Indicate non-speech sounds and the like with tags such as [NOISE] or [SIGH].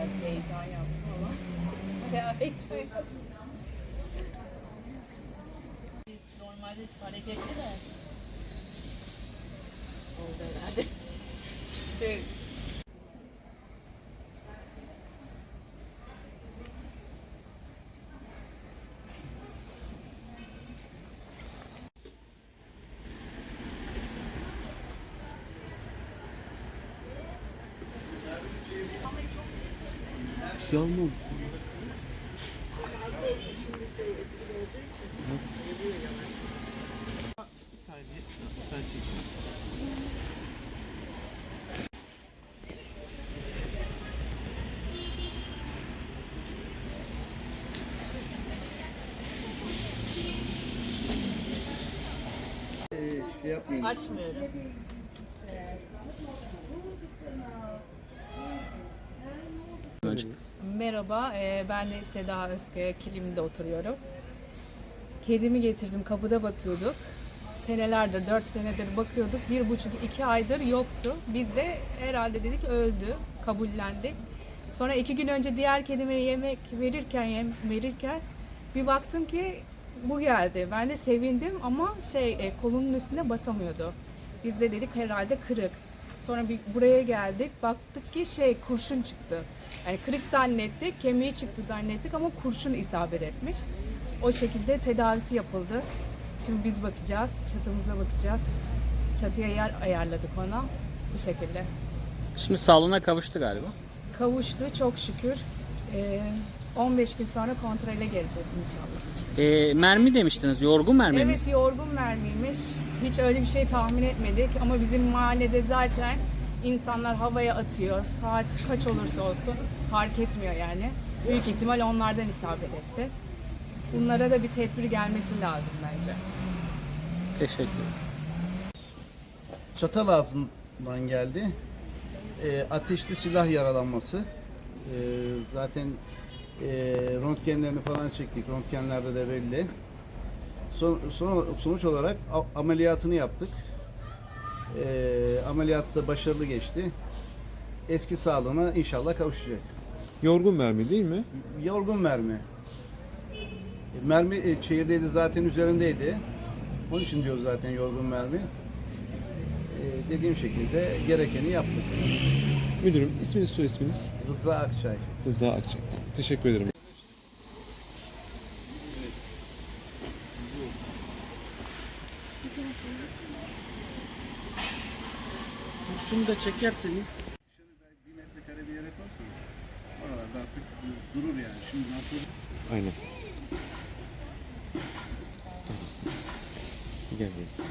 biraz heyecan yaptım ama. Bayağı [LAUGHS] heyecan yaptım. Normalde hareketli de. Oldu herhalde. [LAUGHS] İşte Bir şey olmadı. Bir Önce. Merhaba, e, ben Seda Özkaya, Kilim'de oturuyorum. Kedimi getirdim, kapıda bakıyorduk. Senelerdir, dört senedir bakıyorduk. Bir buçuk, iki aydır yoktu. Biz de herhalde dedik öldü, kabullendik. Sonra iki gün önce diğer kedime yemek verirken, yem verirken bir baktım ki bu geldi. Ben de sevindim ama şey e, kolunun üstünde basamıyordu. Biz de dedik herhalde kırık. Sonra bir buraya geldik. Baktık ki şey kurşun çıktı. Yani kırık zannettik, kemiği çıktı zannettik ama kurşun isabet etmiş. O şekilde tedavisi yapıldı. Şimdi biz bakacağız, çatımıza bakacağız. Çatıya yer ayarladık ona bu şekilde. Şimdi sağlığına kavuştu galiba. Kavuştu çok şükür. Ee, 15 gün sonra kontrole gelecek inşallah. Ee, mermi demiştiniz. Yorgun mermi mi? Evet yorgun mermiymiş. Hiç öyle bir şey tahmin etmedik ama bizim mahallede zaten insanlar havaya atıyor. Saat kaç olursa olsun fark etmiyor yani. Büyük ihtimal onlardan isabet etti. Bunlara da bir tedbir gelmesi lazım bence. Teşekkür ederim. Çatal ağzından geldi. E, ateşli silah yaralanması. E, zaten e, röntgenlerini falan çektik. Röntgenlerde de belli. Son, son- sonuç olarak ameliyatını yaptık. E, ameliyatta başarılı geçti. Eski sağlığına inşallah kavuşacak. Yorgun mermi değil mi? Yorgun mermi. Mermi e, çeyirdeydi zaten üzerindeydi. Onun için diyoruz zaten yorgun mermi. Dediğim şekilde gerekeni yaptık. Müdürüm isminiz soy isminiz? Rıza Akçay. Rıza Akçay. Teşekkür ederim. Şunu da çekerseniz. Bir metrekare bir yere koysanız oralarda artık durur yani. Şimdi ne yapıyoruz? Aynen. Tamam. Gel gel.